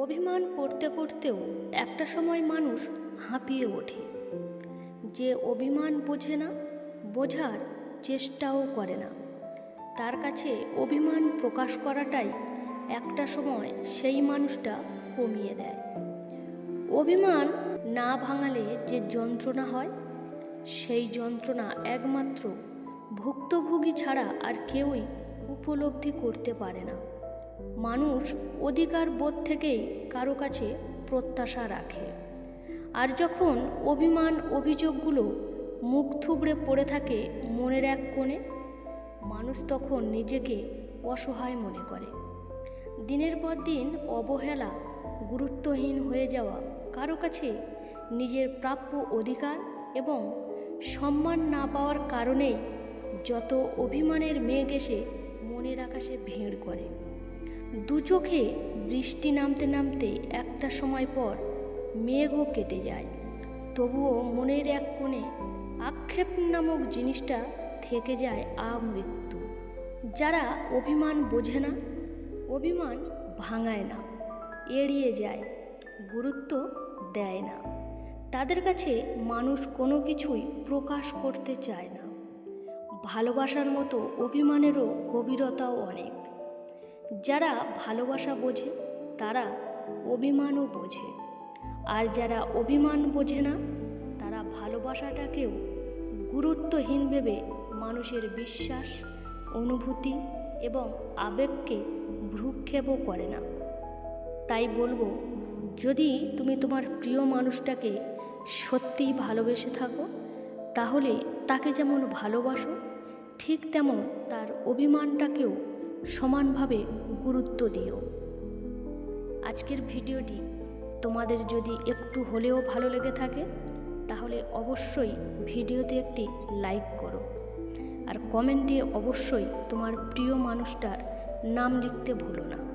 অভিমান করতে করতেও একটা সময় মানুষ হাঁপিয়ে ওঠে। যে অভিমান বোঝে না, বোঝার চেষ্টাও করে না। তার কাছে অভিমান প্রকাশ করাটাই একটা সময় সেই মানুষটা কমিয়ে দেয়। অভিমান না ভাঙালে যে যন্ত্রণা হয়, সেই যন্ত্রণা একমাত্র ভুক্তভোগী ছাড়া আর কেউই উপলব্ধি করতে পারে না। মানুষ অধিকার বোধ থেকেই কারও কাছে প্রত্যাশা রাখে। আর যখন অভিমান অভিযোগগুলো মুখ থুবড়ে পড়ে থাকে মনের এক কোণে, মানুষ তখন নিজেকে অসহায় মনে করে। দিনের পর দিন অবহেলা গুরুত্বহীন হয়ে যাওয়া কারও কাছে নিজের প্রাপ্য অধিকার এবং সম্মান না পাওয়ার কারণেই যত অভিমানের মেঘ এসে মনের আকাশে ভিড় করে। দু চোখে বৃষ্টি নামতে নামতে একটা সময় পর মেঘও কেটে যায়। তবুও মনের এক কোণে আক্ষেপ নামক জিনিসটা থেকে যায় আমৃত্যু। যারা অভিমান বোঝে না, অভিমান ভাঙায় না, এড়িয়ে যায়, গুরুত্ব দেয় না। তাদের কাছে মানুষ কোনো কিছুই প্রকাশ করতে চায় না। ভালোবাসার মতো অভিমানেরও গভীরতাও অনেক। যারা ভালোবাসা বোঝে, তারা অভিমানও বোঝে। আর যারা অভিমান বোঝে না, তারা ভালোবাসাটাকেও গুরুত্বহীন ভেবে মানুষের বিশ্বাস, অনুভূতি এবং আবেগকে ভ্রুক্ষেপও করে না। তাই বলব, যদি তুমি তোমার প্রিয় মানুষটাকে সত্যিই ভালোবেসে থাকো, তাহলে তাকে যেমন ভালোবাসো, ঠিক তেমন তার অভিমানটাকেও সমানভাবে গুরুত্ব দিও। আজকের ভিডিওটি তোমাদের যদি একটু হলেও ভালো লেগে থাকে, তাহলে অবশ্যই ভিডিওতে একটি লাইক করো। আর কমেন্টে অবশ্যই তোমার প্রিয় মানুষটার নাম লিখতে ভুলো না।